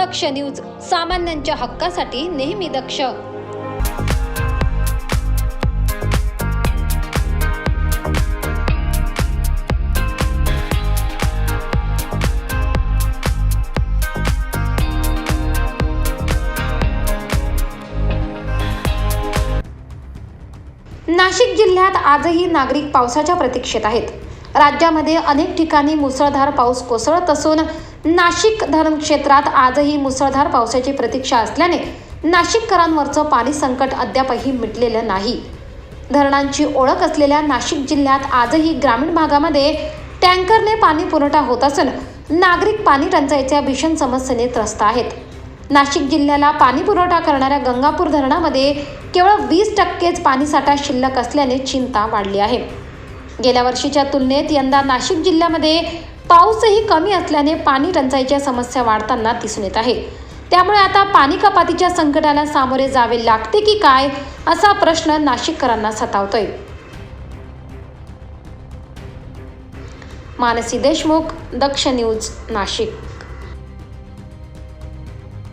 दक्ष news सामान्यांच्या हक्कासाठी नेहमी दक्ष. नाशिक जिल्ह्यात आजही नागरिक पावसाच्या प्रतीक्षेत आहेत. राज्यामध्ये अनेक ठिकाणी मुसळधार पाऊस कोसळत असून नाशिक धरण क्षेत्रात आजही मुसळधार पावसाची प्रतीक्षा असल्याने नाशिककरांवरचं पाणी संकट अद्यापही मिटलेलं नाही. धरणांची ओळख असलेल्या नाशिक जिल्ह्यात आजही ग्रामीण भागामध्ये टँकरने पाणी पुरवठा होत असून नागरिक पाणी टंचाईच्या भीषण समस्येने त्रस्त आहेत. नाशिक जिल्ह्याला पाणी पुरवठा करणाऱ्या गंगापूर धरणामध्ये केवळ वीस टक्केच पाणीसाठा शिल्लक असल्याने चिंता वाढली आहे. गेल्या वर्षीच्या तुलनेत यंदा नाशिक जिल्ह्यामध्ये पाऊसही कमी असल्याने पाणी टंचाईच्या समस्या वाढताना दिसून येत आहे. त्यामुळे आता पाणी कपातीच्या संकटाला सामोरे जावे लागते की काय असा प्रश्न नाशिककरांना सतावतोय. मानसी देशमुख दक्ष न्यूज नाशिक.